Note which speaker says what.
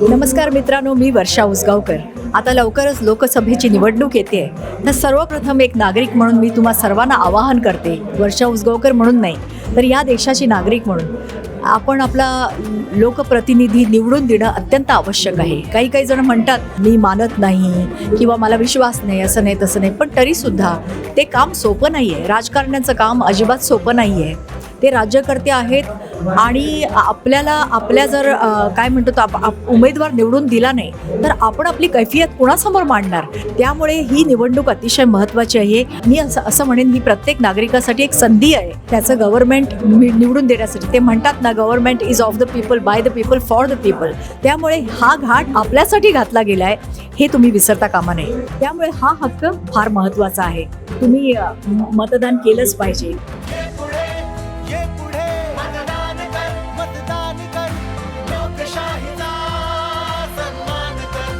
Speaker 1: नमस्कार मित्रांनो मी वर्षा उसगावकर. आता लवकरच लोकसभेची निवडणूक येते. तर सर्वप्रथम एक नागरिक म्हणून मी तुम्हा सर्वांना आवाहन करते वर्षा उसगावकर म्हणून नाही तर या देशाची नागरिक म्हणून. आपण आपला लोकप्रतिनिधी निवडून देणं अत्यंत आवश्यक आहे. काही काही जण म्हणतात मी मानत नाही किंवा मला विश्वास नाही असं नाही तसं नाही. पण तरीसुद्धा ते काम सोपं नाही आहे राजकारण्याचं काम अजिबात सोपं नाही आहे ते राज्यकर्ते आहेत आणि आपल्याला आपल्या जर काय म्हणतो तो आप- आप- उमेदवार निवडून दिला नाही तर आपण आपली कैफियत कुणासमोर मांडणार? त्यामुळे ही निवडणूक अतिशय महत्त्वाची आहे. मी असं असं म्हणेन ही प्रत्येक नागरिकासाठी एक संधी आहे. त्याचं गव्हर्नमेंट निवडून देण्यासाठी. ते म्हणतात ना government is of the people by the people for the people त्यामुळे हा घाट आपल्यासाठी घातला गेला आहे हे तुम्ही विसरता कामा नये. त्यामुळे हा हक्क फार महत्त्वाचा आहे. तुम्ही मतदान केलंच पाहिजे.